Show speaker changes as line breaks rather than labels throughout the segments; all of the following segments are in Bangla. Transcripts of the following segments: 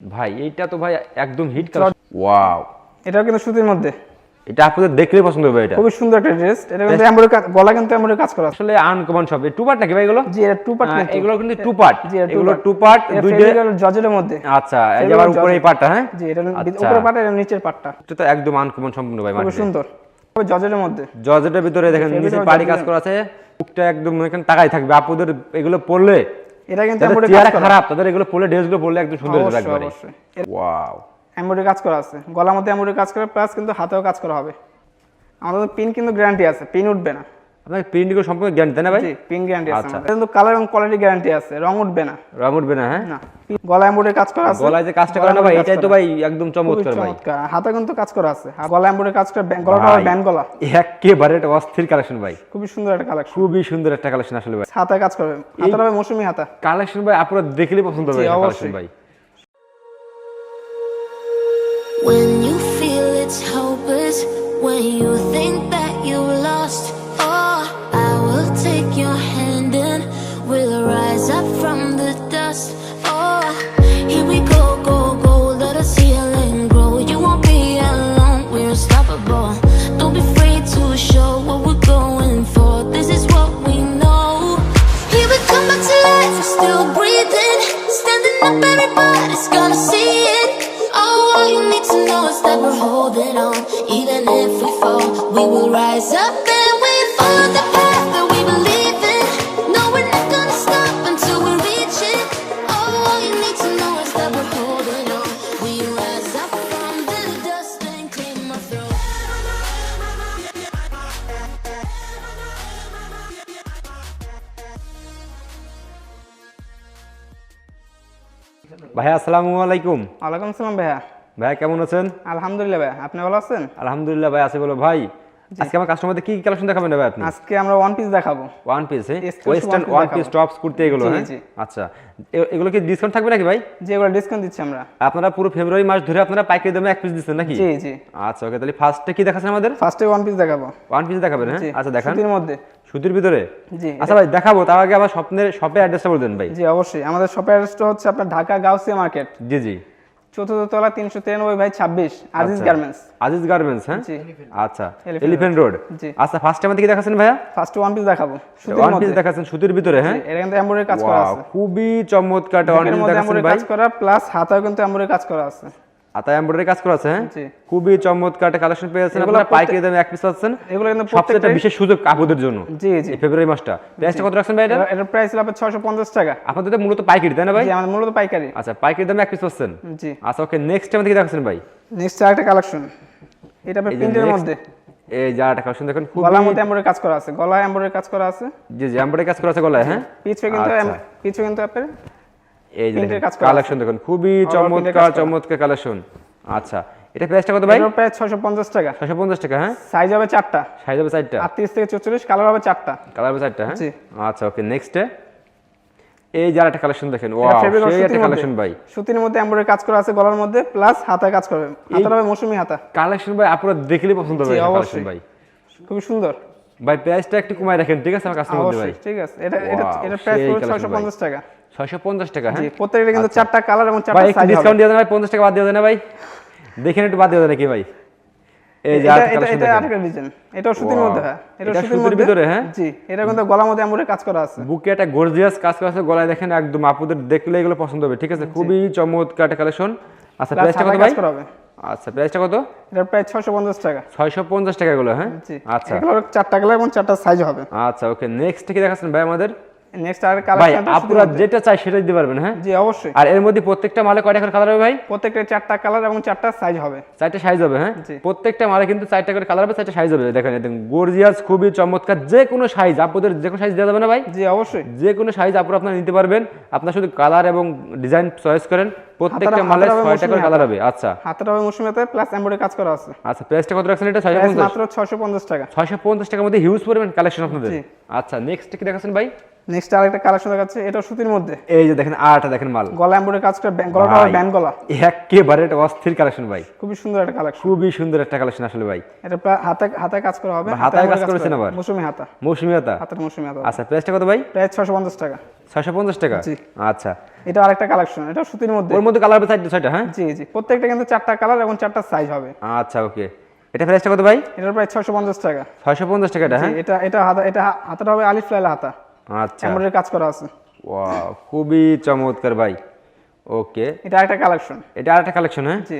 ভাই এইটা তো ভাই একদম হিট কালার ওয়াও
এটাও কিন্তু সুতির মধ্যে।
এটা আপনাদের দেখলেই পছন্দ হবে এটা।
খুবই সুন্দর একটা ড্রেস এটা কিন্তু এমব্রয়ডারি কাজ গলা কিন্তু এমব্রয়ডারি কাজ করা
আসলে আনকমন সব। টু পার্ট নাকি ভাই এগুলো?
জি এটা টু পার্ট কিন্তু।
এগুলো কিন্তু টু পার্ট
জি এটা
এগুলো টু পার্ট দুইটা
জজের মধ্যে।
আচ্ছা এই যে আবার উপরে এই পার্টটা হ্যাঁ?
জি এটা
আচ্ছা।
উপরে পার্ট আর নিচের পার্টটা
এটা তো একদম আনকমন সম্পূর্ণ ভাই
খুবই
মার্কেটে
সুন্দর। খুবই জজের মধ্যে।
জর্জেটের ভিতরে দেখেন নিচে পাড়ি কাজ করা আছে। বুকটা একদম এখানে তাকাই থাকবে। আপুদের এগুলো পরলে
এটা কিন্তু এমব্রয়ডারি কাজ করা।
খারাপ তাদের এগুলো পরলে ড্রেসগুলো পরলে একদম সুন্দর লাগবে
অবশ্যই।
ওয়াও
এমব্রয়ডারি কাজ করা আছে। গলার মধ্যে এমব্রয়ডারি কাজ করা প্লাস কিন্তু হাতেও কাজ করা হবে। আমাদের পিন কিন্তু গ্যারান্টি আছে পিন উঠবে না।
আপনার প্রিন্টগুলো সম্পূর্ণ গ্যারান্টি তাই না ভাই?
পিন গ্যারান্টি আছে
আচ্ছা।
কিন্তু কালার এবং কোয়ালিটি গ্যারান্টি আছে রং উঠবে না।
রং উঠবে না হ্যাঁ?
না। গলা কাজ করা আছে?
গলায় যে কাজটা করে না ভাই এটাই তো ভাই একদম চমৎকার ভাই।
চমৎকার। হাতে কিন্তু কাজ করা আছে। আর গলা এমব্রয়ডারি কাজ করা গলাটা গলা।
একেবারে একটা অস্থির কালেকশন ভাই।
খুবই সুন্দর একটা কালেকশন
খুবই সুন্দর একটা কালেকশন আসলে ভাই।
হাতায় কাজ করবে হাতাটা মৌসুমি হাতা।
কালেকশন ভাই আপনারা দেখলে পছন্দ হবে কালেকশন
অবশ্যই।
ভাই।
When you feel it's hopeless, when you think that you lost,
ভাই আসসালামু আলাইকুম।
ওয়ালাইকুম আসসালাম ভাইয়া।
ভাই কেমন আছেন?
আলহামদুলিল্লাহ ভাই আপনি ভালো আছেন?
আলহামদুলিল্লাহ ভাই আছে বলো। ভাই আজকে আমার কাস্টমারদের কি কি কালেকশন দেখাবেন ভাই আপনি?
আজকে আমরা ওয়ান পিস দেখাবো।
One piece western one piece tops kurti এগুলো হ্যাঁ? আচ্ছা। এগুলো কি ডিসকাউন্ট থাকবে নাকি ভাই?
যে এগুলো ডিসকাউন্ট দিচ্ছি আমরা।
আপনারা পুরো ফেব্রুয়ারি মাস ধরে আপনারা পাইকারি দামে এক পিস দিচ্ছেন নাকি?
জি জি।
আচ্ছা ওকে তাহলে ফার্স্টে কি দেখাচ্ছেন আমাদের?
ফার্স্টে ওয়ান পিস দেখাবো।
ওয়ান পিস দেখাবেন হ্যাঁ? আচ্ছা দেখান।
সুতির মধ্যে।
সুতির ভিতরে?
জি।
আচ্ছা ভাই দেখাবো তার আগে আমার স্বপ্নের শপের অ্যাড্রেসটা বলে দেন ভাই।
জি অবশ্যই। আমাদের শপের অ্যাড্রেসটা হচ্ছে আপনার ঢাকা গাউসিয়া মার্কেট।
জি জি।
চতুর্থ তলা তিনশো তিরানব্বই বাই ছাব্বিশ আজিজ
আচ্ছা।
গার্মেন্টস।
আজিজ গার্মেন্টস হ্যাঁ? আচ্ছা। এলিফ্যান্ট রোড
জি।
আচ্ছা ফার্স্ট টাইম থেকে দেখাচ্ছেন ভাইয়া?
ফার্স্ট ওয়ান পিস দেখাবো।
ওয়ান পিস
মধ্যে।
দেখাচ্ছেন সুতির ভিতরে হ্যাঁ?
এটা কিন্তু এমব্রয়ডারি কাজ করা আছে।
খুবই চমৎকার ওয়ান পিস
মধ্যে
দেখাচ্ছেন ভাই।
কাজ করা প্লাস হাতাও কিন্তু এমব্রয়ডারি কাজ করা আছে।
আতা এমব্রয়ডারি কাজ করা আছে হ্যাঁ? খুবই চমৎকার একটা কালেকশন পেয়েছেন
এগুলো
আপনারা পাইকারি দামে এক পিস পাচ্ছেন।
এগুলো কিন্তু
সবচেয়ে বিশেষ সুযোগ কাপড়দের জন্য
জি জি।
ফেব্রুয়ারি মাসটা। প্রাইসটা কত রাখছেন ভাই এটা?
এটার প্রাইস হলো আপনার টাকা।
আপনাদের মূলত পাইকারি তাই না ভাই?
জি আমাদের মূলত পাইকারি।
আচ্ছা পাইকারি দামে এক পিস পাচ্ছেন।
জি।
আচ্ছা ওকে নেক্সট টাইম ভাই?
নেক্সট আরেকটা কালেকশন এটা আপনার প্রিন্টের মধ্যে।
এই যা কালেকশন দেখুন খুব
গলার মধ্যে এমব্রয়ডারি কাজ করা আছে। গলা এমব্রয়ডারি কাজ করা আছে।
জি জি এমব্রয়ডারি কাজ করা আছে গলায় হ্যাঁ?
পিছনে কিন্তু
আচ্ছা।
পিছনে কিন্তু আপনার
এই যে কালেকশন দেখুন খুবই চমৎকার চমৎকার কালেকশন আচ্ছা এটা প্রাইসটা কত ভাই?
এটার প্রাইস ছয়শো পঞ্চাশ টাকা।
ছশো পঞ্চাশ টাকা হ্যাঁ?
সাইজ হবে চারটা।
সাইজ হবে চারটা?
আটত্রিশ থেকে চৌচল্লিশ কালার হবে চারটা।
কালার হবে হ্যাঁ? আচ্ছা ওকে নেক্সটে এই যার একটা কালেকশন দেখেন ও
এটা
সেই একটা কালেকশন ভাই।
সুতির মধ্যে এমব্রয়ডারি কাজ করা আছে গলার মধ্যে প্লাস হাতায় কাজ করবে হাতাটা হবে মৌসুমি হাতা।
কালেকশন ভাই আপনারা দেখলেই পছন্দ হবে কালেকশন
অবশ্যই।
ভাই।
খুবই সুন্দর।
ভাই প্রাইসটা একটু কমায় রাখেন ঠিক আছে আমার কাস্টমার ভাই?
ঠিক আছে। এটা এটা এটা প্রাইস
সেই
হলো
collection
ছয়শো
ভাই।
পঞ্চাশ টাকা।
ছয়শো পঞ্চাশ টাকা হ্যাঁ?
প্রত্যেকটা কিন্তু চারটা কালার এবং চারটা সাইজ হবে।
ডিসকাউন্ট দিয়ে দেন ভাই পঞ্চাশ টাকা বাদ দিয়ে দেন ভাই। দেখেন একটু বাদ দিয়ে দেন নাকি ভাই? এই যে
এটা এটা
কালেকশন
এটা
দেখেন।
আরেকটা ডিজাইন এটাও সুতির মধ্যে হ্যাঁ? এটা
এটা
সুতির
সুতির ভিতরে, হ্যাঁ?
জি এটা কিন্তু গলার মধ্যে এমব্রয়ডারি কাজ করা আছে।
বুকে একটা গর্জিয়াস কাজ করা আছে গলায় দেখেন একদম আপুদের দেখলে এগুলো পছন্দ হবে ঠিক আছে? খুবই চমৎকার একটা কালেকশন আচ্ছা প্রাইসটা কত ভাই? আচ্ছা প্রাইসটা কত?
এটার প্রাইস ছয়শো পঞ্চাশ টাকা।
ছয়শো পঞ্চাশ টাকা গুলো হ্যাঁ?
জি।
আচ্ছা।
এগুলো চারটা কালার এবং চারটা সাইজ হবে।
আচ্ছা ওকে নেক্সট কি দেখাচ্ছেন ভাই আমাদের?
নেক্সট আর
ভাই আপনারা যেটা চাই সেটা দিতে পারবেন হ্যাঁ?
জি অবশ্যই।
আর এর মধ্যে প্রত্যেকটা মালে কয়টা করে কালার হবে ভাই?
প্রত্যেকটা চারটা কালার এবং চারটা সাইজ হবে।
চারটা সাইজ হবে হ্যাঁ? প্রত্যেকটা মালে কিন্তু চারটা করে কালার হবে চারটা সাইজ হবে। দেখেন একদম গর্জিয়াস খুবই চমৎকার যে কোনো সাইজ আপনাদের যে কোনো সাইজ দেওয়া যাবে না ভাই?
জি অবশ্যই।
যে কোনো সাইজ আপনারা আপনারা নিতে পারবেন। আপনার শুধু কালার এবং ডিজাইন চয়েস করেন প্রত্যেকটা মালে করে কালার হবে। আচ্ছা।
হাতটা হবে প্লাস এমব্রয়ডারি কাজ করা আছে।
আচ্ছা প্রাইসটা কত রাখছেন এটা? ছয়শো
প্রাইস
পঞ্চাশ?
মাত্র ছয়শো পঞ্চাশ টাকা।
ছয়শো পঞ্চাশ টাকার মধ্যে হিউজ পরিমাণ কালেকশন আপনাদের। আচ্ছা নেক্সট কি দেখাচ্ছেন ভাই?
নেক্সট আরেকটা কালেকশন দেখাচ্ছে এটা সুতির মধ্যে।
এই যে দেখেন আরটা দেখেন মাল।
গলা এমব্রয়ডারি কাজ করে ব্যাং- গলাটা গলা।
একেবারে একটা অস্থির কালেকশন ভাই।
খুবই সুন্দর একটা কালেকশন
খুবই সুন্দর একটা কালেকশন আসলে ভাই।
এটা প্রায় হাতে হাতে কাজ করা হবে
বা হাতায় কাজ করেছেন আবার?
মৌসুমি হাতা।
মৌসুমিয়তা
হাতের মৌসুমি হাতা।
আচ্ছা প্রাইসটা কত ভাই?
প্রায় ছশো পঞ্চাশ টাকা।
ছয়শো পঞ্চাশ টাকা?
জি।
আচ্ছা।
এটা আরেকটা কালেকশন এটা সুতির মধ্যে।
ওর মধ্যে কালার হবে হ্যাঁ?
জি জি। প্রত্যেকটা কিন্তু চারটা কালার এবং চারটা সাইজ হবে।
আচ্ছা ওকে এটা প্রাইসটা কত ভাই?
এটার প্রায় ছশো পঞ্চাশ টাকা।
ছয়শো পঞ্চাশ টাকা এটা হ্যাঁ?
এটা এটা হাতা এটা হাতাটা হবে আলিফ লাইলা হাতা।
আচ্ছা।
এমব্রয়ডারি কাজ করা আছে।
ওয়াও খুবই চমৎকার ভাই। ওকে।
এটা আরেকটা কালেকশন।
এটা আরেকটা কালেকশন হ্যাঁ?
জি।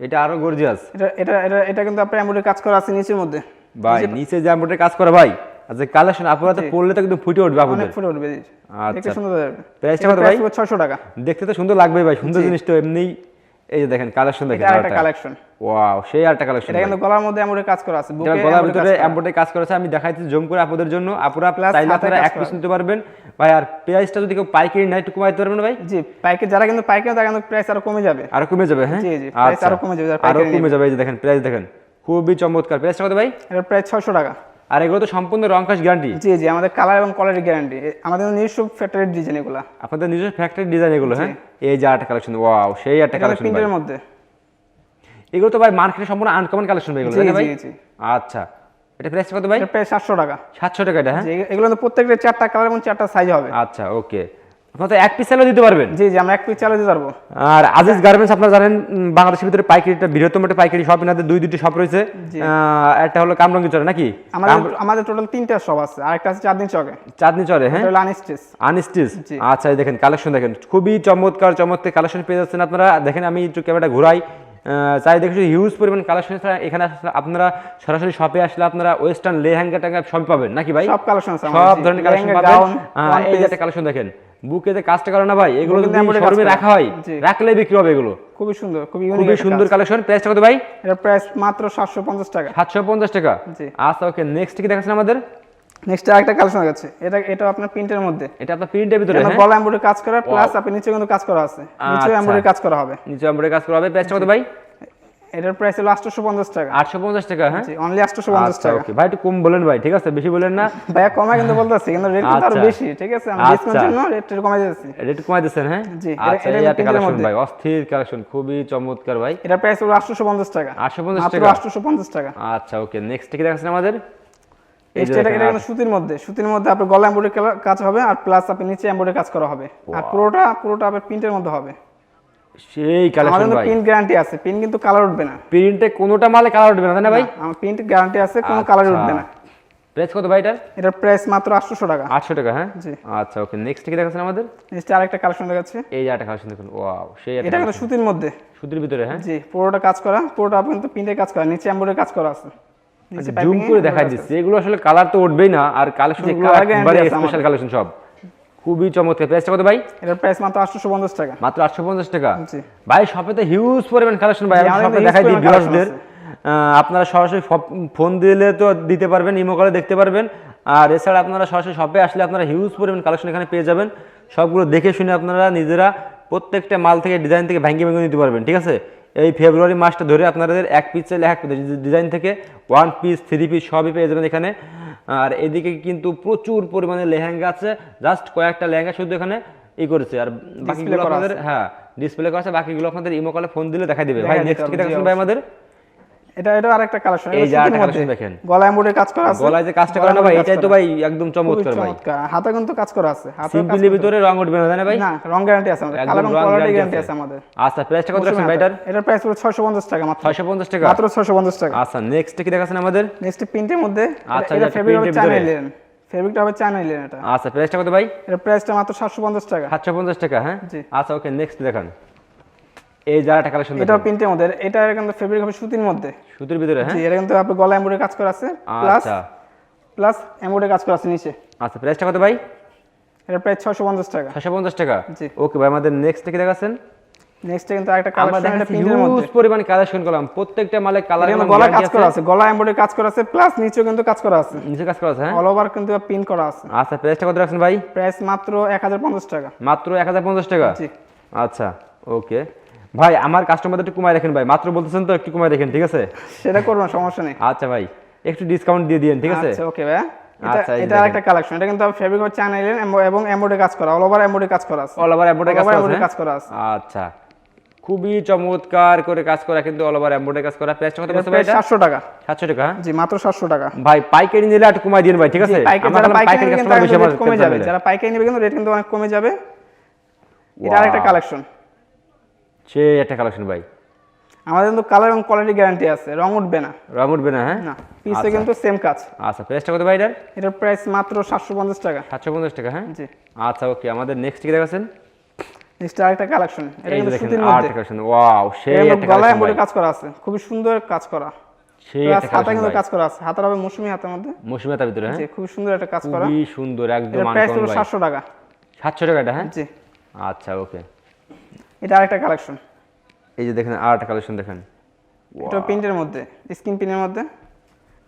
এটা আরও গর্জিয়াস
এটা এটা এটা এটা কিন্তু আপনার এমব্রয়ডারি কাজ করা আছে নিচের মধ্যে।
ভাই নিচে যে আমাদের কাজ করে ভাই আচ্ছা কালেকশন আপনারা তো পড়লে তো ফুটে উঠবে আপনাদের।
ফুটে উঠবে
আচ্ছা।
দেখতে সুন্দর যাবে।
প্রাইসটা কত ভাই?
ছশো টাকা।
দেখতে তো সুন্দর লাগবে ভাই সুন্দর জিনিস তো এমনি এই যে দেখেন কালেকশন দেখেন
এটা। কালেকশন
ওয়াও সেই আরেকটা কালেকশন
এটা কিন্তু গলার মধ্যে এমব্রয়ডারি কাজ করা আছে বুকে
গলার ভিতরে
কাজ করা।
এমব্রয়ডারি কাজ করেছে আমি দেখাইছি জুম করে আপনাদের জন্য। আপুরা
Plus
চাইলে আপনারা এক পিস নিতে পারবেন। ভাই আর প্রাইসটা যদি কেউ পাইকারি নেয় একটু কমাইতে পারবেন ভাই?
জি পাইকারি যারা কিন্তু পাইকারি তারা কিন্তু প্রাইস আরও কমে যাবে।
আরও কমে যাবে হ্যাঁ?
জি, জি, price
আচ্ছা।
আরও কমে যাবে, আরও
কমে যাবে এই যে দেখেন প্রাইস দেখেন। খুবই চমৎকার। প্রাইসটা কত ভাই?
এটার প্রাইস ছশো টাকা।
আর এগুলো তো সম্পূর্ণ রং কাজ গ্যারান্টি
জি জি আমাদের কালার এবং কোয়ালিটি গ্যারান্টি আমাদের নিজস্ব ফ্যাক্টরি ডিজাইন এগুলো।
আপনাদের নিজস্ব ফ্যাক্টরি ডিজাইন এগুলো হ্যাঁ? এই যে আরেকটা কালেকশন ওয়াও সেই একটা কালেকশন
প্রিন্টের মধ্যে।
এগুলো তো ভাই মার্কেটে সম্পূর্ণ আনকমন কালেকশন ভাই এগুলো
জি,
তাই ভাই?
জি।
আচ্ছা এটা প্রাইস কত ভাই?
প্রায় সাতশো টাকা।
সাতশো টাকা এটা হ্যাঁ?
এগুলো তো প্রত্যেকটা চারটা কালার এবং চারটা সাইজ হবে।
আচ্ছা ওকে আপনারা তো এক পিস চাইলেও দিতে পারবেন?
জি জি আমরা এক পিস চালিয়ে দিতে পারব।
আর আজিজ গার্মেন্টস আপনারা জানেন বাংলাদেশের ভিতরে পাইকারিটা বৃহত্তম একটা পাইকারি শপ এনাদের দুই দুটি শপ রয়েছে। একটা হলো কামরঙ্গি চরে নাকি?
আমাদের আমাদের টোটাল তিনটা শপ আছে আর একটা আছে চার দিন চকে।
চাঁদনি চরে হ্যাঁ?
এটা আনস্টেস
আনস্টিচ আচ্ছা এই দেখেন কালেকশন দেখেন। খুবই চমৎকার চমৎকার কালেকশন পেয়ে যাচ্ছেন আপনারা। দেখেন আমি একটু ক্যামেরাটা ঘুরাই। চাই দেখে হিউজ পরিমাণ কালেকশন এখানে আপনারা সরাসরি শপে আসলে আপনারা ওয়েস্টার্ন লেহেঙ্গা টাঙ্গা সব পাবেন। নাকি ভাই?
সব কালেকশন আছে
সব ধরনের কালেকশন পাবেন। এই যে কালেকশন দেখেন। বুকে যে কাজটা করে না ভাই এগুলো শোরুমে রাখা হয় রাখলে বিক্রি হবে এগুলো।
খুবই সুন্দর খুবই
খুবই সুন্দর কালেকশন প্রাইসটা কত ভাই?
এটার প্রাইস মাত্র সাতশো পঞ্চাশ টাকা।
সাতশো পঞ্চাশ টাকা।
জি।
আচ্ছা ওকে নেক্সট কি দেখাচ্ছেন আমাদের?
নেক্সট আরেকটা কালেকশন আছে এটা এটা আপনার প্রিন্টের মধ্যে।
এটা আপনার প্রিন্টের ভিতরে হ্যাঁ?
গলা এমব্রয়ডারি কাজ করা প্লাস আপনি নিচে কিন্তু কাজ করা আছে। নিচে
আচ্ছা।
এমব্রয়ডারি কাজ করা হবে।
নিচে আমরা কাজ করা হবে। প্রাইসটা কত ভাই?
এটার প্রাইস হলো টাকা।
আটশো পঞ্চাশ টাকা হ্যাঁ?
জি অনলি
আচ্ছা
টাকা।
ওকে ভাই একটু কম বলেন ভাই ঠিক আছে? বেশি বলেন না।
কমে কিন্তু বলতেছি কিন্তু রেট কিন্তু আরও
আচ্ছা।
বেশি ঠিক আছে? আমি
আচ্ছা।
ডিসকাউন্ট জন্য রেট কমে যাচ্ছি
রেট কমাই দিচ্ছেন হ্যাঁ?
জি,
আচ্ছা
এটা
কালেকশন ভাই অস্থির কালেকশন খুবই চমৎকার ভাই।
এটার প্রাইস হলো টাকা।
850
মাত্র
টাকা?
টাকা।
আচ্ছা ওকে নেক্সট কি দেখাচ্ছেন আমাদের?
সুতির মধ্যে সুতির মধ্যে আপনার গলা এমব্রয়ডারি কাজ হবে আর প্লাস আপনি নিচে এমব্রয়ডারি কাজ করা হবে। আর পুরোটা পুরোটা আপনার প্রিন্টের মধ্যে হবে।
সেই কালেকশন ভাই।
প্রিন্ট গ্যারান্টি আছে প্রিন্ট কিন্তু কালার উঠবে না।
প্রিন্টে কোনোটা মালে কালার উঠবে না তাই না ভাই?
আমার প্রিন্ট গ্যারান্টি আছে কোনো কালার
আচ্ছা।
উঠবে না।
প্রাইস কত ভাই এটার?
এটার প্রাইস মাত্র আটশোশো টাকা।
আটশো টাকা হ্যাঁ?
জি।
আচ্ছা ওকে নেক্সট কি দেখাচ্ছেন আমাদের?
নেক্সট আরেকটা কালেকশন দেখাচ্ছি।
এই যে একটা কালেকশন দেখুন ওয়াও সেই
এটা কিন্তু সুতির মধ্যে।
সুতির ভিতরে হ্যাঁ?
জি পুরোটা কাজ করা পুরোটা কিন্তু প্রিন্টের কাজ করা নিচে এমব্রয়ডারি কাজ করা আছে।
জুম করে দেখাই দিচ্ছি এগুলো আসলে কালার তো উঠবেই না আর
কালেকশনগুলো
একবারে স্পেশাল কালেকশন সব। খুবই চমৎকার। প্রাইসটা কত ভাই।
এটার প্রাইস মাত্র আটশোশো পঞ্চাশ টাকা।
মাত্র আটশো পঞ্চাশ টাকা।
জি।
ভাই শপে তো হিউজ পরিমাণ কালেকশন ভাই আমি শপে দেখাই দিই ভিউয়ার্সদের আপনারা সরাসরি ফোন দিলে তো দিতে পারবেন ইমো কলে দেখতে পারবেন। আর এছাড়া আপনারা সরাসরি শপে আসলে আপনারা হিউজ পরিমাণ কালেকশন এখানে পেয়ে যাবেন। সবগুলো দেখে শুনে আপনারা নিজেরা প্রত্যেকটা মাল থেকে ডিজাইন থেকে ভেঙে ভেঙে নিতে পারবেন ঠিক আছে? এই ফেব্রুয়ারি মাসটা ধরে আপনাদের এক পিস চাইলে এক ডিজাইন থেকে ওয়ান পিস থ্রি পিস সবই পেয়ে যাবেন এখানে। আর এদিকে কিন্তু প্রচুর পরিমাণে লেহেঙ্গা আছে। জাস্ট কয়েকটা লেহেঙ্গা শুধু এখানে ই করেছে। আর বাকিগুলো আপনাদের হ্যাঁ ডিসপ্লে করা আছে। বাকিগুলো আপনাদের ইমো কলে ফোন দিলে দেখা দেবে। ভাই নেক্সট কি
দেখাবেন
দেখাচ্ছেন ভাই আমাদের?
এটা এটা আরেকটা কালেকশন
এই যে আরেকটা collection দেখেন।
গলা এমব্রয়ডারি কাজ করা আছে।
গলায় যে কাজটা করে না ভাই এটাই তো ভাই একদম চমৎকার ভাই।
চমৎকার। হাতে কিন্তু কাজ করা আছে হাতে
সিম্পলি ভিতরে রং উঠবে না ভাই?
না রং গ্যারান্টি আছে আমাদের। কালার
রং
কোয়ালিটি গ্যারান্টি
আছে।
আমাদের।
আচ্ছা প্রাইসটা কত রাখছেন ভাই এটার
এটার প্রাইস হলো ছয়শো পঞ্চাশ টাকা মাত্র।
ছয়শো পঞ্চাশ টাকা?
মাত্র ছয়শো পঞ্চাশ টাকা।
আচ্ছা নেক্সট কি দেখাচ্ছেন আমাদের?
নেক্সট প্রিন্টের মধ্যে।
আচ্ছা,
এটা ফেব্রিক হবে
print এর
চায়না ফেব্রিকটা হবে চায়না লিনেন এটা।
আচ্ছা প্রাইসটা কত ভাই?
এটার প্রাইসটা মাত্র সাতশো পঞ্চাশ টাকা।
সাতশো পঞ্চাশ টাকা হ্যাঁ। আচ্ছা ওকে নেক্সট দেখান। এই যারা কালেকশন
এটাও প্রিন্টের মধ্যে এটা কিন্তু ফেব্রিক হবে সুতির মধ্যে।
সুতির ভিতরে হ্যাঁ?
এটা কিন্তু আপনি গলা এমব্রয়ডারি কাজ করা আছে প্লাস
আচ্ছা।
প্লাস এমব্রয়ডারি কাজ করা আছে নিচে।
আচ্ছা প্রাইসটা কত ভাই?
প্রাইস ছয়শো পঞ্চাশ টাকা।
ছশো পঞ্চাশ টাকা?
জি।
ওকে ভাই আমাদের নেক্সট কি দেখাচ্ছেন।
নেক্সট কিন্তু কালেকশন এটা প্রিন্টের মধ্যে।
হিউজ পরিমাণ কালেকশন করলাম প্রত্যেকটা মালে কালার
এটা গলা কাজ করা আছে। গলা এমব্রয়ডারি কাজ করা আছে প্লাস নিচেও কিন্তু কাজ করা আছে।
নিচে কাজ করা আছে হ্যাঁ?
অল ওভার কিন্তু প্রিন্ট করা আছে।
আচ্ছা প্রাইসটা কত রাখছেন ভাই?
প্রাইস মাত্র এক হাজার পঞ্চাশ টাকা।
মাত্র এক হাজার পঞ্চাশ টাকা?
জি।
আচ্ছা ওকে ভাই আমার কাস্টমারদের একটু কমায় রাখেন ভাই। মাত্র বলতেছেন তো একটু কমায় রাখেন ঠিক আছে?
সেটা করবেন সমস্যা নেই।
আচ্ছা ভাই একটু ডিসকাউন্ট দিয়ে দিন ঠিক আছে?
আচ্ছা ওকে ভাইয়া। এটা
আচ্ছা,
এটা আরেকটা কালেকশন এটা কিন্তু ফেব্রিক হচ্ছে আনাইলেন এবং এমব্রয়ডারি কাজ করা অল ওভার এমব্রয়ডারি কাজ করা আছে।
অল ওভার এমব্রয়ডারি কাজ করা আছে
embroidery কাজ করা আছে।
হ্যাঁ? আচ্ছা। খুবই চমৎকার করে কাজ করা কিন্তু অল ওভার এমব্রয়ডারি কাজ করা। প্রাইসটা কত পড়ছে ভাই এটা?
টাকা।
700 টাকা হ্যাঁ?
জি মাত্র সাতশো টাকা।
ভাই পাইকারি নিলে একটু কমাই দিন ভাই ঠিক আছে?
পাইকারি
কাস্টমার বেশি আমার
কমে যাবে। যারা পাইকারি নেবে কিন্তু রেট কিন্তু অনেক কমে যাবে। এটা. আরেকটা কালেকশন
সে একটা কালেকশন ভাই।
আমাদের কিন্তু কালার এবং কোয়ালিটি গ্যারান্টি আছে রং উঠবে না।
রং উঠবে না হ্যাঁ?
না পিসে কিন্তু সেম কাজ।
আচ্ছা প্রাইসটা কত ভাই এটার?
এটার প্রাইস মাত্র সাতশো পঞ্চাশ টাকা।
সাতশো পঞ্চাশ টাকা হ্যাঁ?
জি।
আচ্ছা ওকে আমাদের নেক্সট কি দেখাচ্ছেন?
নেক্সট আরেকটা কালেকশন এটা কিন্তু সুতির মধ্যে।
কালেকশন ওয়াও সেই একটা
গলায়
কালেকশন
এমব্রয়ডারি কাজ করা আছে খুবই সুন্দর কাজ করা।
সেই একটা
হাতা
কালেকশন
কিন্তু
ভাই।
কাজ করা আছে হাতার হবে মৌসুমি হাতের মধ্যে।
মৌসুমিয়াতার ভিতরে হ্যাঁ?
জি খুবই সুন্দর একটা কাজ করা।
খুবই সুন্দর একদম
এটার প্রাইস
আনকমন
হলো
ভাই।
সাতশো টাকা।
সাতশো টাকা এটা হ্যাঁ?
জি।
আচ্ছা ওকে
এটা আরেকটা কালেকশন
এই যে দেখেন আর্ট কালেকশন দেখেন।
এটা প্রিন্টের মধ্যে স্ক্রিন পিনের মধ্যে।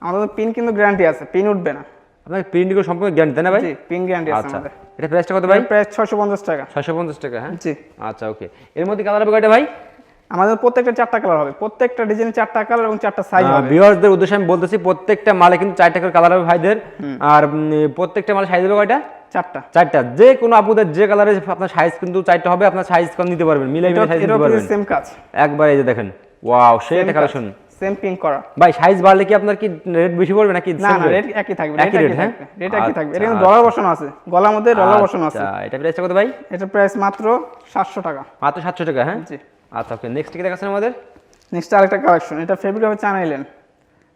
আমাদের পিন কিন্তু গ্যারান্টি আছে পিন উঠবে না।
আপনার প্রিন্ট করে সম্পূর্ণ গ্যারান্টি তাই না ভাই?
জি পিন গ্যারান্টি আছে
আচ্ছা।
আমাদের।
এটা প্রাইসটা কত ভাই?
প্রাইস ছয়শো পঞ্চাশ টাকা।
ছয়শো পঞ্চাশ টাকা হ্যাঁ?
জি।
আচ্ছা ওকে এর মধ্যে কালার হবে কয়টা ভাই?
আমাদের প্রত্যেকটা চারটা কালার হবে। প্রত্যেকটা ডিজাইনে চারটা কালার এবং চারটা সাইজ হবে।
ভিউয়ার্সদের উদ্দেশ্যে আমি বলতেছি প্রত্যেকটা মালে কিন্তু চারটা করে কালার হবে ভাইদের। আর প্রত্যেকটা মালে সাইজ হবে কয়টা?
চারটা।
চারটা। যে কোনো আপুদের যে কালারে আপনার সাইজ কিন্তু চারটা হবে আপনার সাইজ কম নিতে পারবেন মিলাই মিলাই সাইজ নিতে পারবেন।
সেম কাজ।
একবার এই যে দেখেন ওয়াও সেই একটা কালেকশন
সেম পিন করা।
ভাই সাইজ বাড়লে কি আপনার কি রেট বেশি পড়বে নাকি
না না রেট একই থাকবে
একই
রেট
হ্যাঁ?
রেট একই থাকবে। এটা কিন্তু
আচ্ছা,
ডলার বসানো আছে গলার মধ্যে ডলার বসানো আছে।
আচ্ছা এটা প্রাইসটা কত ভাই?
এটার প্রাইস মাত্র সাতশো টাকা।
মাত্র সাতশো টাকা হ্যাঁ?
জি।
আচ্ছা ওকে নেক্সট কি দেখাচ্ছেন আমাদের?
নেক্সট আরেকটা কালেকশন এটা ফেব্রিক হবে চায়না ইলেন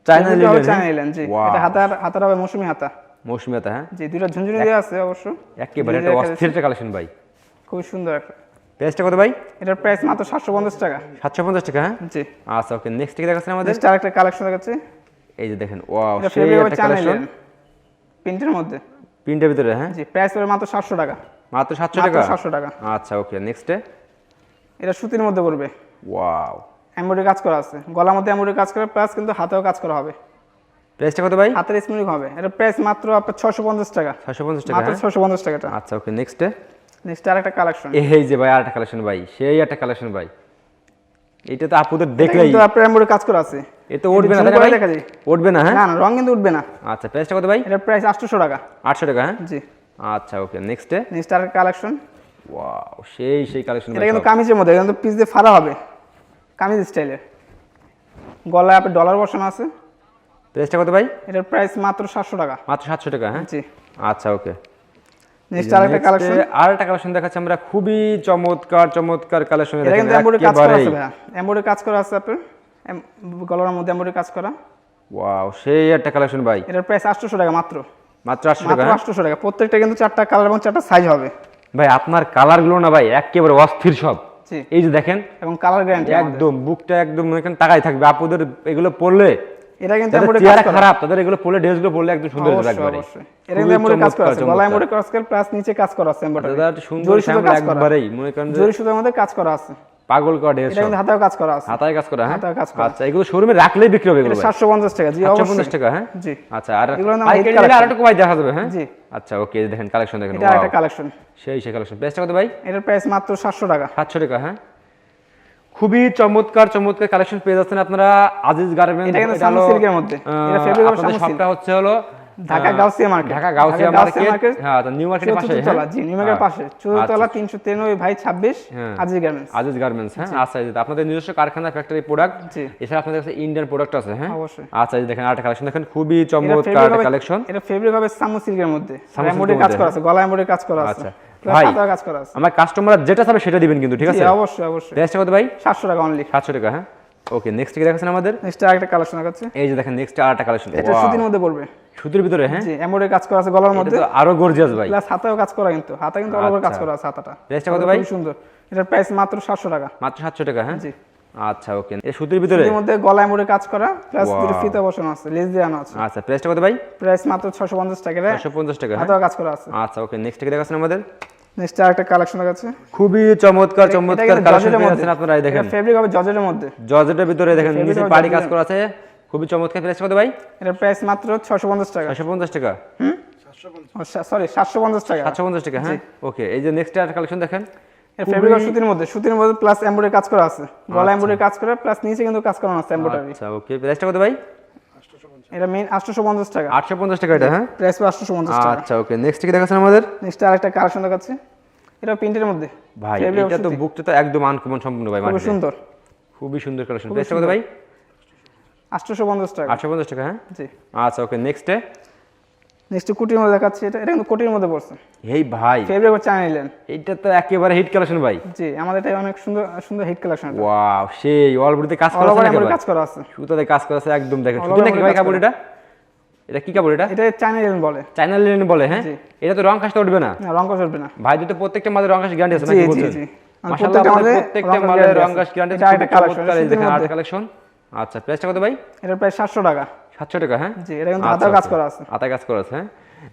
চায়না
ইলেন জি। এটা হাতার হাতার হবে মৌসুমি হাতা।
মৌসুমিয়াতা হ্যাঁ?
জি দুইটা ঝুনঝুনি দেওয়া আছে অবশ্য।
একেবারে একটা অস্থির একটা কালেকশন ভাই।
খুব সুন্দর একটা।
প্রাইসটা কত ভাই?
এটার প্রাইস মাত্র সাতশো পঞ্চাশ টাকা।
সাতশো পঞ্চাশ টাকা হ্যাঁ?
জি।
আচ্ছা ওকে নেক্সট কি দেখাচ্ছেন আমাদের?
নেক্সট আরেকটা কালেকশন দেখাচ্ছি।
এই যে দেখেন ওয়াও সেই একটা কালেকশন
প্রিন্টের মধ্যে।
প্রিন্টের ভিতরে হ্যাঁ?
জি প্রাইস মাত্র সাতশো টাকা।
মাত্র সাতশো টাকা?
সাতশো টাকা।
আচ্ছা ওকে নেক্সটে
এটা সুতির মধ্যে পড়বে।
ওয়াও।
এমব্রয়ডারি কাজ করা আছে। গলার মধ্যে এমব্রয়ডারি কাজ করা প্লাস কিন্তু হাতেও কাজ করা হবে।
প্রাইসটা কত ভাই?
হাতের স্মুনিং হবে। এটা প্রাইস মাত্র আপনার ছশো পঞ্চাশ টাকা।
ছশো পঞ্চাশ টাকা
মাত্র
হ্যাঁ?
ছশো পঞ্চাশ টাকাটা
আচ্ছা ওকে নেক্সটে
নেক্সট আরেকটা কালেকশন
এই যে ভাই আরেকটা কালেকশন ভাই সেই একটা কালেকশন ভাই। এটা তো আপুদের দেখলেই।
কিন্তু আপনার এমব্রয়ডারি কাজ করা আছে।
এ তো উঠবে না ভাই?
দেখা যায়।
উঠবে না হ্যাঁ?
না না রং কিন্তু উঠবে না।
আচ্ছা প্রাইসটা কত ভাই?
এটার প্রাইস আটশোশো টাকা।
আটশো টাকা হ্যাঁ?
জি।
আচ্ছা ওকে নেক্সটে
নেক্সট আরেকটা কালেকশন
ওয়াও সেই সেই কালেকশন
এটা কিন্তু কামিজের মধ্যে কিন্তু পিস দিয়ে ফাড়া হবে। কামিজ স্টাইলের গলায় আপনার ডলার বসানো আছে।
প্রাইসটা কত ভাই?
এটার প্রাইস মাত্র সাতশো টাকা।
মাত্র সাতশো টাকা হ্যাঁ?
জি।
আচ্ছা ওকে
নেক্সট আরেকটা কালেকশন
আর একটা কালেকশন দেখাচ্ছি আমরা। খুবই চমৎকার চমৎকার কালেকশন
এটা কিন্তু এমব্রয়ডারি কাজ করা আছে ভাইয়া। এমব্রয়ডারি কাজ করা আছে আপনার। গলার মধ্যে এমব্রয়ডারি কাজ করা।
ওয়াও সেই একটা কালেকশন ভাই।
এটার প্রাইস আটশোশো টাকা মাত্র।
মাত্র আটশো টাকা
মাত্র
হ্যাঁ?
আটশোশো টাকা। প্রত্যেকটা কিন্তু চারটা কালার এবং চারটা সাইজ হবে।
ভাই আপনার কালারগুলো না ভাই একেবারে অস্থির সব। এই যে দেখেন
এবং কালার গ্যারান্টি
একদম বুকটা একদম এখানে তাকাই থাকবে। আপুদের এগুলো পড়লে
এটা কিন্তু কাজ করা।
খারাপ তাদের এগুলো ড্রেসগুলো পড়লে একদম সুন্দর লাগবে
এটা কিন্তু কাজ করা আছে। গলায় এমব্রয়ডারি কাজ করা প্লাস নিচে কাজ করা আছে
দাদা সুন্দর শ্যামলা একবারেই মনে করেন যে
জরি সুতোর মধ্যে কাজ করা আছে।
পাগল করা ড্রেস
এটা কিন্তু হাতেও কাজ করা আছে।
হাতায় কাজ করা হ্যাঁ?
হাতায় কাজ করা।
আচ্ছা এগুলো শোরুমে রাখলেই বিক্রি হবে এগুলো
এটা
ভাই?
সাতশো পঞ্চাশ টাকা জি
সাতশো
অবশ্যই।
পঞ্চাশ টাকা হ্যাঁ?
জি।
আচ্ছা আর পাইকারি নিলে আরেকটু কমাই দেখা যাবে হ্যাঁ?
জি।
আচ্ছা ওকে দেখেন কালেকশন দেখেন
এটা একটা কালেকশন
সেই সেই কালেকশন প্রাইসটা কত ভাই?
এটার প্রাইস মাত্র সাতশো টাকা।
সাতশো টাকা হ্যাঁ? খুবই চমৎকার চমৎকার কালেকশন পেয়ে যাচ্ছেন আপনারা আজিজ গার্মেন্টস
এটা কিন্তু সামু সিল্কের মধ্যে। এটা fabric হবে সামু
শপটা হচ্ছে হলো
ঢাকা গাউসিয়া মার্কেট
ঢাকা গাউসিয়া মার্কেট হ্যাঁ তো নিউ মার্কেটের পাশে
চতুর্থতলা জি নিউ মার্কেটের পাশে। চতুর্থতলা
আচ্ছা।
তিনশো তিরানব্বই ভাই ছাব্বিশ
হ্যাঁ।
আজিজ গার্মেন্টস
আজিজ গার্মেন্টস হ্যাঁ? আচ্ছা এই আপনাদের নিজস্ব কারখানা ফ্যাক্টরি প্রোডাক্ট
জি।
এছাড়া আপনাদের কাছে ইন্ডিয়ান প্রোডাক্ট আছে হ্যাঁ?
অবশ্যই।
আচ্ছা এই দেখেন কালেকশন দেখেন খুবই চমৎকার কালেকশন
এটা ফেব্রিক হবে সামু সিল্কের মধ্যে
সামু
কাজ করা আছে গলা এমব্রয়ডারি কাজ করা আছে।
আচ্ছা। ভাই।
কাজ করা আছে
আমার কাস্টমার যেটা চাবে সেটা দিবেন কিন্তু ঠিক আছে?
অবশ্যই অবশ্যই।
প্রাইসটা কত ভাই?
সাতশো টাকা অনলি
সাতশো টাকা হ্যাঁ? ওকে নেক্সট কি দেখাচ্ছেন আমাদের?
নেক্সট আরেকটা কালেকশন দেখাচ্ছি।
এই যে দেখেন নেক্সট আরেকটা কালেকশন
এটা সুতির মধ্যে পড়বে।
সুতির ভিতরে হ্যাঁ?
জি এমব্রয়ডারি কাজ করা আছে গলার
এটা
মধ্যে
তো আরও গর্জিয়াস ভাই।
প্লাস হাতেও কাজ করা কিন্তু। হাতে কিন্তু অল কাজ
আচ্ছা।
করা আছে হাতাটা।
প্রাইসটা কত ভাই?
খুবই সুন্দর। এটার প্রাইস মাত্র সাতশো টাকা।
মাত্র সাতশো টাকা হ্যাঁ?
জি।
আচ্ছা ওকে এই সুতির ভিতরে?
এর মধ্যে গলা এমব্রয়ডারি কাজ করা প্লাস দুটো ফিতে বসানো আছে লেস আনা আছে।
আচ্ছা প্রাইসটা কত ভাই?
প্রাইস মাত্র ছশো পঞ্চাশ টাকা রে।
একশো পঞ্চাশ টাকা হ্যাঁ?
হাতেও কাজ করা আছে।
আচ্ছা ওকে নেক্সট কি দেখাচ্ছেন আমাদের?
নেক্সট আরেকটা কালেকশন দেখাচ্ছে
খুবই চমৎকার চমৎকার কালেকশন পেয়ে আপনারা এই দেখেন।
ফেব্রিক হবে জর্জেটের মধ্যে।
জর্জেটের ভিতরে দেখেন নিচে পাড়ি কাজ করা আছে। খুবই চমৎকার প্রাইস কত ভাই?
এটার প্রাইস মাত্র ছশো পঞ্চাশ টাকা।
ছশো পঞ্চাশ টাকা।
সরি সাতশো পঞ্চাশ টাকা।
সাতশো পঞ্চাশ টাকা হ্যাঁ? ওকে এই যে নেক্সট আর কালেকশন দেখেন।
এর ফেব্রিক সুতির মধ্যে। সুতির মধ্যে প্লাস এমব্রয়ডারি কাজ করা আছে। গলা এমব্রয়ডারি কাজ করা প্লাস নিচে কিন্তু কাজ করানো আছে এমব্রয়ডারি
আচ্ছা ওকে প্রাইসটা কত ভাই?
এটা মেইন আটশোশো পঞ্চাশ টাকা।
আটশো পঞ্চাশ টাকা এটা হ্যাঁ?
প্রাইস আটশোশো পঞ্চাশ টাকা।
আচ্ছা ওকে নেক্সট কি দেখাচ্ছেন আমাদের?
নেক্সট আরেকটা কালেকশন দেখাচ্ছি এটা প্রিন্টের মধ্যে।
ভাই এটা তো বুকটা তো একদম আনকমন সম্পূর্ণ ভাই খুব।
সুন্দর।
খুবই সুন্দর কালেকশন প্রাইস কত ভাই?
আটশোশো পঞ্চাশ টাকা।
আটশো পঞ্চাশ টাকা হ্যাঁ?
জি।
আচ্ছা ওকে নেক্সটে
নেক্সট কোটির মধ্যে দেখাচ্ছি এটা এটা কিন্তু কোটির মধ্যে পড়ছে।
এই ভাই।
ফেব্রিক হচ্ছে চায়না
তো একেবারে হিট কালেকশন ভাই।
জি আমাদের এটা অনেক সুন্দর সুন্দর হিট কালেকশন
ওয়াও সেই কাজ করা আছে
কাজ করা আছে।
সুতাতে কাজ করা আছে একদম দেখেন। নাকি ভাই কাপড় এটা এটা কি কাপড় এটা?
এটা চায়না নিলেন বলে।
চাইনা লিনেন বলে হ্যাঁ? এটা তো রং কাজটা উঠবে না?
না রং উঠবে না।
ভাই দুটো প্রত্যেকটা মালের রং কাজ গ্যারান্টি আছে নাকি বলছেন? মাশাআল্লাহ
প্রত্যেকটা রং কাজ
রং
আছে। এটা।
কালেকশন আচ্ছা প্রাইসটা কত ভাই?
এটা প্রায় সাতশো টাকা।
সাতশো টাকা হ্যাঁ?
জি এটা কিন্তু
আচ্ছা,
কাজ
আচ্ছা।
করা আছে।
হাতায় কাজ করা আছে হ্যাঁ?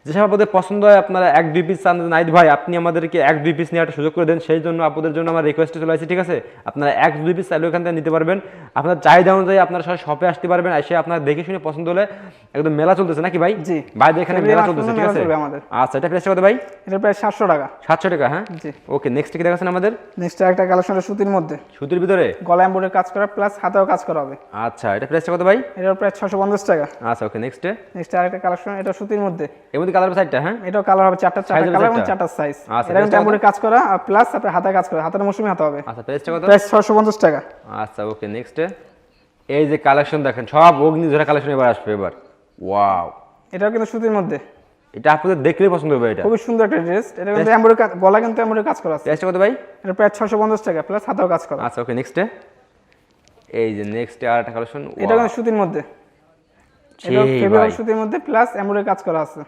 যেসব আপনাদের পছন্দ হয় আপনারা এক দুই পিস চান নাইট ভাই আপনি আমাদেরকে এক দুই পিস নেওয়ার সুযোগ করে দেন সেই জন্য আপনাদের জন্য আমার রিকোয়েস্টে চলে আসছে ঠিক আছে? আপনারা এক দুই পিস চাইলে ওখান থেকে নিতে পারবেন। আপনার চাহিদা অনুযায়ী আপনারা সবাই শপে আসতে পারবেন এসে আপনারা দেখে শুনে পছন্দ হলে একদম মেলা চলতেছে নাকি ভাই?
জি।
বাইরে এখানে মেলা চলতেছে ঠিক আছে? আচ্ছা এটা প্রাইসটা কত ভাই?
এটা প্রায় সাতশো টাকা।
সাতশো টাকা হ্যাঁ?
জি।
ওকে নেক্সট কি দেখাচ্ছেন আমাদের?
নেক্সট একটা কালেকশন সুতির মধ্যে।
সুতির ভিতরে?
গলা এমব্রয়ডারি কাজ করা প্লাস হাতেও কাজ করা হবে।
আচ্ছা এটা প্রাইসটা কত ভাই?
এটা প্রায় ছশো পঞ্চাশ টাকা।
আচ্ছা ওকে নেক্সট
নেক্সট আরেকটা কালেকশন এটা সুতির মধ্যে।
এর মধ্যে কালার সাইডটা হ্যাঁ?
এটাও কালার হবে চারটা চারটা কালার এবং
চারটা?
সাইজ
আচ্ছা,
এটা কিন্তু এমব্রয়ডারি কাজ করা আর প্লাস আপনার হাতে কাজ করা হাতের মৌসুমি হাতে হবে।
আচ্ছা প্রাইসটা কত?
প্রাইস ছশো পঞ্চাশ টাকা।
আচ্ছা ওকে নেক্সট এই যে কালেকশন দেখেন সব অগ্নি ধরা কালেকশন এবার আসবে এবার। ওয়াও
এটাও কিন্তু সুতির মধ্যে।
এটা আপনাদের দেখলেই পছন্দ হবে এটা।
খুবই সুন্দর একটা ড্রেস এটা কিন্তু এমব্রয়ডারি কাজ গলা কিন্তু এমব্রয়ডারি কাজ করা আছে।
প্রাইসটা কত ভাই?
এটা প্রায় ছশো পঞ্চাশ টাকা প্লাস হাতেও কাজ করা।
আচ্ছা ওকে নেক্সট এই যে নেক্সট আর একটা কালেকশন
এটা কিন্তু সুতির মধ্যে। এটা ফেব্রুয়ারি সুতির মধ্যে প্লাস এমব্রয়ডারি কাজ করা আছে।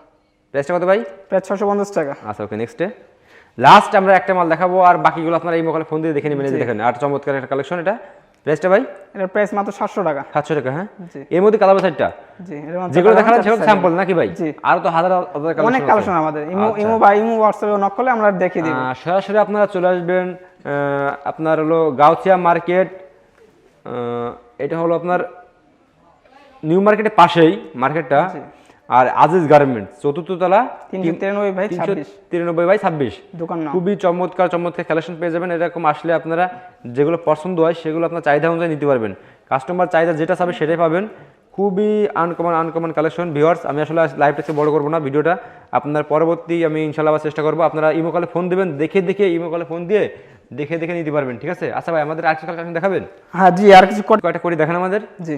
প্রাইসটা কত ভাই?
প্রায় ছশো পঞ্চাশ টাকা।
আচ্ছা ওকে নেক্সট লাস্ট আমরা একটা মাল দেখাবো আর বাকিগুলো আপনারা এই মোবাইলে ফোন দিয়ে দেখে নেবেন দেখেন আর চমৎকার একটা কালেকশন এটা। প্রাইসটা ভাই?
এটার প্রাইস মাত্র সাতশো টাকা।
সাতশো টাকা হ্যাঁ? এর মধ্যে কালার সাইডটা
জি
যেগুলো দেখালাম সেগুলো স্যাম্পল নাকি ভাই। আর তো হাজার হাজার।
অনেক
কালেকশন
আমাদের। ইমো
আচ্ছা।
ইমো বা ইমো হোয়াটসঅ্যাপে নক করলে আমরা দেখিয়ে দিব।
সরাসরি আপনারা চলে আসবেন আপনার হলো গাউছিয়া মার্কেট এটা হলো আপনার নিউ মার্কেটের পাশেই মার্কেটটা আর আজিজ গার্মেন্টস চতুর্থ তলা
তিরানব্বই বাই ছাব্বিশ।
তিরানব্বই বাই ছাব্বিশ।
দোকান
খুবই চমৎকার চমৎকার কালেকশন পেয়ে যাবেন। এরকম আসলে আপনারা যেগুলো পছন্দ হয় সেগুলো আপনার চাহিদা অনুযায়ী নিতে পারবেন। কাস্টমার চাহিদা যেটা চাবে সেটাই পাবেন। খুবই আনকমন আনকমন কালেকশন ভিওয়ার্স আমি আসলে লাইভটাকে বড় করব না ভিডিওটা। আপনার পরবর্তী আমি ইনশাল্লাহ চেষ্টা করব। আপনারা ইমো কলে ফোন দেবেন দেখে দেখে ইমো কলে ফোন দিয়ে দেখে দেখে নিতে পারবেন ঠিক আছে? আচ্ছা ভাই আমাদের আজকাল কালেকশন দেখাবেন?
হ্যাঁ জি আর কিছু
কয়টা করে দেখান আমাদের?
জি।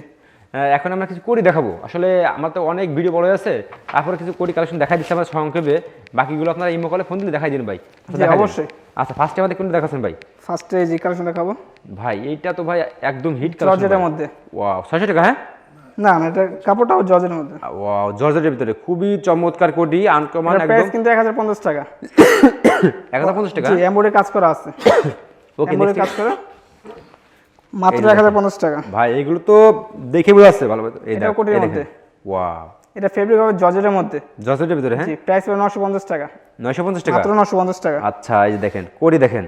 এখন আমরা কিছু করি দেখাবো। আসলে আমার তো অনেক ভিডিও বড় আছে। তারপরে কিছু করি কালেকশন দেখাই দিচ্ছি আমার সংক্ষেপে। বাকিগুলো আপনারা ইমো কলে ফোন দিলে দেখাই দিন ভাই। আচ্ছা।
অবশ্যই।
আচ্ছা ফার্স্টে আমাদের কোনটা দেখাচ্ছেন ভাই?
ফার্স্টে জি কালেকশন দেখাবো।
ভাই এইটা তো ভাই একদম হিট
জর্জেটের মধ্যে।
ওয়াও ছয়শো টাকা হ্যাঁ?
না না এটা কাপড়টাও জর্জের মধ্যে।
ওয়াও জর্জেটের ভিতরে। খুবই চমৎকার কোটি আনকমন
এটার প্রাইস কিন্তু এক হাজার পঞ্চাশ টাকা।
এক হাজার পঞ্চাশ টাকা?
জি এমব্রয়ডারি কাজ করা আছে।
ওকে
কাজ করা। মাত্র এক হাজার পঞ্চাশ টাকা।
ভাই এগুলো তো দেখে বোঝা যাচ্ছে ভালো এই দেখেন,
কোটির মধ্যে।
ওয়াও
এটা ফেব্রিক হবে জর্জেটের মধ্যে।
জর্জেটের ভিতরে হ্যাঁ?
জি প্রাইস হবে নশো পঞ্চাশ টাকা।
নয়শো পঞ্চাশ টাকা?
মাত্র নশো পঞ্চাশ টাকা।
আচ্ছা এই যে দেখেন কোটি দেখেন।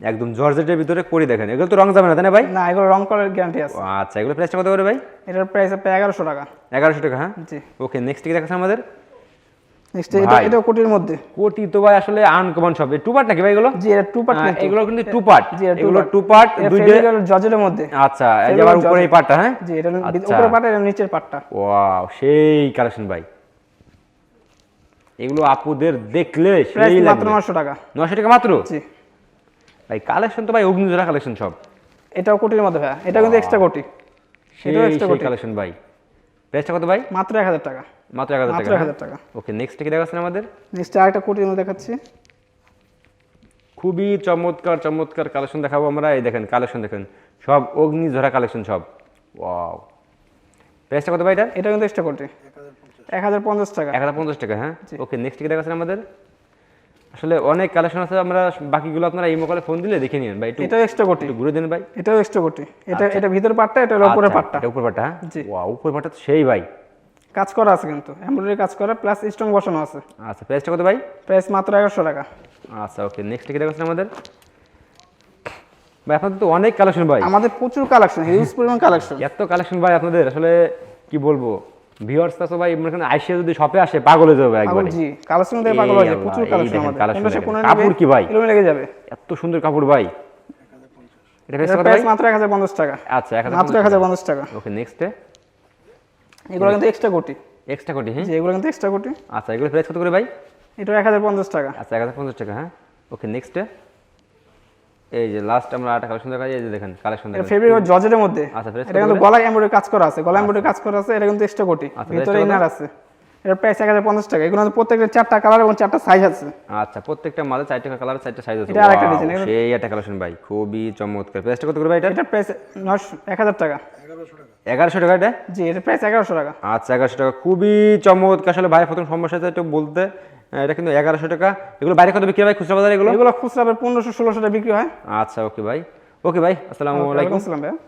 একদম জর্জেটের ভিতরে কোটি দেখেন। এগুলো তো রং যাবে না তাই না ভাই?
না এগুলো রং করার গ্যারান্টি আছে।
আচ্ছা এগুলো প্রাইসটা কত করে ভাই?
এটার প্রাইস হবে এগারোশো টাকা।
এগারোশো টাকা হ্যাঁ?
জি।
ওকে নেক্সট কি দেখাচ্ছে আমাদের?
নেক্সট এটা। কোটির মধ্যে।
কোটি তো ভাই আসলে আনকমন সব। টু পার্ট নাকি ভাই এগুলো?
জি এটা টু পার্ট
এগুলো কিন্তু টু পার্ট এগুলো টু পার্ট দুইটা
জর্জেটের মধ্যে।
আচ্ছা এই যে
এগুলো
আবার উপরে এই পার্টটা হ্যাঁ?
জি এটা
আচ্ছা।
পার্ট এটা নিচের পার্টটা
ওয়াও সেই কালেকশন ভাই। এগুলো আপুদের দেখলে সেই
মাত্র
লাগবে।
নশো টাকা।
নশো টাকা মাত্র?
জি।
ভাই কালেকশন তো ভাই অগ্নিজোড়া কালেকশন সব।
এটাও কোটির মধ্যে ভাই এটা কিন্তু এক্সট্রা কোটি। extra
সেই
কোটি।
কালেকশন ভাই। প্রাইসটা কত ভাই?
মাত্র এক হাজার টাকা।
মাত্র এক হাজার
মাত্র
টাকা
এক হাজার টাকা।
ওকে নেক্সট কি দেখাচ্ছেন আমাদের?
নেক্সট আরেকটা কোটির মধ্যে দেখাচ্ছি।
খুবই চমৎকার চমৎকার কালেকশন দেখাবো আমরা। এই দেখেন কালেকশন দেখেন। সব অগ্নিঝরা কালেকশন সব। ওয়াও প্রাইসটা কত ভাই এটা?
এটা কিন্তু এক্সট্রা কোটি। এক হাজার পঞ্চাশ। টাকা।
এক হাজার পঞ্চাশ টাকা হ্যাঁ? ওকে নেক্সট কি দেখাচ্ছেন আমাদের? আসলে অনেক কালেকশন আছে আমরা বাকিগুলো আপনারা এই মোকালে ফোন দিলে দেখে নিন ভাই একটু
এটাও এক্সট্রা কোটি।
একটু ঘুরে দিন ভাই।
এটাও এক্সট্রা কোটি। এটা এটা ভিতর পার্টটা এটা উপরের
আচ্ছা,
পার্টটা
এটা উপর পাটটা হ্যাঁ?
জি।
ওয়াও উপর পাটটা তো সেই ভাই।
কাজ করা আছে কিন্তু এমব্রয়ডারি কাজ করা প্লাস স্ট্রং বসানো আছে।
আচ্ছা প্রাইসটা কত ভাই?
প্রাইস মাত্র এগারোশো টাকা।
আচ্ছা ওকে নেক্সট কি দেখাচ্ছেন আমাদের? ভাই আপনাদের তো অনেক কালেকশন ভাই।
আমাদের প্রচুর কালেকশন হিউজ পরিমাণ কালেকশন
এত কালেকশন ভাই আপনাদের আসলে কি বলব? ভিউয়ার্স তো ভাই করেন আইসিয়া যদি শপে আসে পাগল হয়ে যাবে একবারে।
জি কালেকশন দিয়ে পাগল হয়ে
আল্লাহ,
প্রচুর কালেকশন আমাদের।
কাপড় কি ভাই?
এলোমে লেগে যাবে।
এত সুন্দর কাপড় ভাই। এটা প্রাইস
মাত্র এক হাজার পঞ্চাশ টাকা।
আচ্ছা এক
মাত্র এক হাজার পঞ্চাশ টাকা।
ওকে নেক্সটে
এগুলো কিন্তু এক্সট্রা কোটি।
এক্সট্রা কোটি হ্যাঁ?
এগুলো কিন্তু এক্সট্রা কোটি।
আচ্ছা এগুলো প্রাইস কত করে ভাই?
এটা এক হাজার পঞ্চাশ টাকা।
আচ্ছা এক হাজার পঞ্চাশ টাকা হ্যাঁ? ওকে নেক্সটে এই যে লাস্ট আমরা একটা কালেকশন দেখা যায় এই যে দেখেন কালেকশন
এটা
দেখেন
ফেব্রিক জর্জেটের মধ্যে।
আচ্ছা, প্রেস
এটা কিন্তু গলায় এমব্রয়ডারি কাজ করা আছে গলায় এমব্রয়ডারি কাজ করা আছে এটা কিন্তু এক্সট্রা কোটি।
আচ্ছা,
ভিতরে ইনার আছে। এটার প্রাইস এক হাজার পঞ্চাশ টাকা। এগুলো কিন্তু প্রত্যেকটা চারটা কালার এবং চারটা সাইজ আছে।
আচ্ছা প্রত্যেকটা মালে চারটে কালার চারটে সাইজ আছে।
এটা আরেকটা এগুলো-
সেই একটা কালেকশন ভাই খুবই চমৎকার। প্রাইসটা কত করে ভাই এটা?
এটার প্রাইস নশো এক হাজার টাকা।
এগারোশো টাকা এটা?
জি এটা প্রায় এগারোশো টাকা।
আচ্ছা এগারোশো টাকা। খুবই চমৎকার আসলে ভাই প্রথম সমস্যা একটু বলতে। এটা কিন্তু এগারোশো টাকা। এগুলো বাইরে কত বিক্রি হয় খুচরা বাজার এগুলো?
এগুলো খুচরা পনেরোশো ষোলোশো টাকা বিক্রি হয়।
আচ্ছা ওকে ভাই। ওকে ভাই আসসালামু আলাইকুম।
আসসালাম ভাই